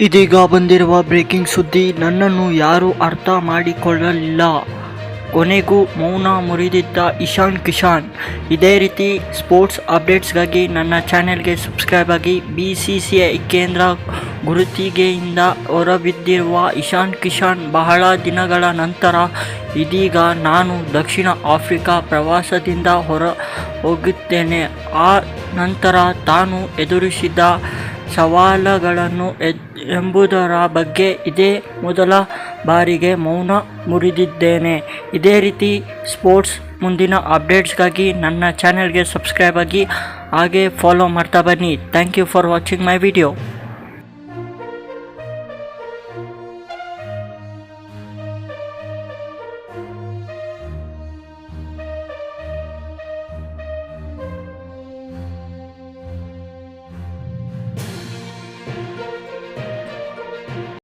ಇದೀಗ ಬಂದಿರುವ ಬ್ರೇಕಿಂಗ್ ಸುದ್ದಿ ನನ್ನನ್ನು ಯಾರೂ ಅರ್ಥ ಮಾಡಿಕೊಳ್ಳಲಿಲ್ಲ. ಕೊನೆಗೂ ಮೌನ ಮುರಿದಿದ್ದ ಇಶಾನ್ ಕಿಶಾನ್. ಇದೇ ರೀತಿ ಸ್ಪೋರ್ಟ್ಸ್ ಅಪ್ಡೇಟ್ಸ್ಗಾಗಿ ನನ್ನ ಚಾನೆಲ್ಗೆ ಸಬ್ಸ್ಕ್ರೈಬ್ ಆಗಿ ಬಿ ಸಿ ಸಿ ಐ ಕೇಂದ್ರ ಗುರುತಿಗೆಯಿಂದ ಹೊರಬಿದ್ದಿರುವ ಇಶಾನ್ ಕಿಶಾನ್ ಬಹಳ ದಿನಗಳ ನಂತರ ಇದೀಗ ನಾನು ದಕ್ಷಿಣ ಆಫ್ರಿಕಾ ಪ್ರವಾಸದಿಂದ ಹೊರ ಹೋಗುತ್ತೇನೆ. ಆ ನಂತರ ತಾನು ಎದುರಿಸಿದ ಸವಾಲುಗಳನ್ನು ಎದ್- ಎಂಬುದರ ಬಗ್ಗೆ ಇದೇ ಮೊದಲ ಬಾರಿಗೆ ಮೌನ ಮುರಿದಿದ್ದೇನೆ. ಇದೇ ರೀತಿ ಸ್ಪೋರ್ಟ್ಸ್ ಮುಂದಿನ ಅಪ್ಡೇಟ್ಸ್ಗಾಗಿ ನನ್ನ ಚಾನೆಲ್ಗೆ ಸಬ್ಸ್ಕ್ರೈಬ್ ಆಗಿ ಹಾಗೆ ಫಾಲೋ ಮಾಡ್ತಾ ಬನ್ನಿ. Thank you for watching my video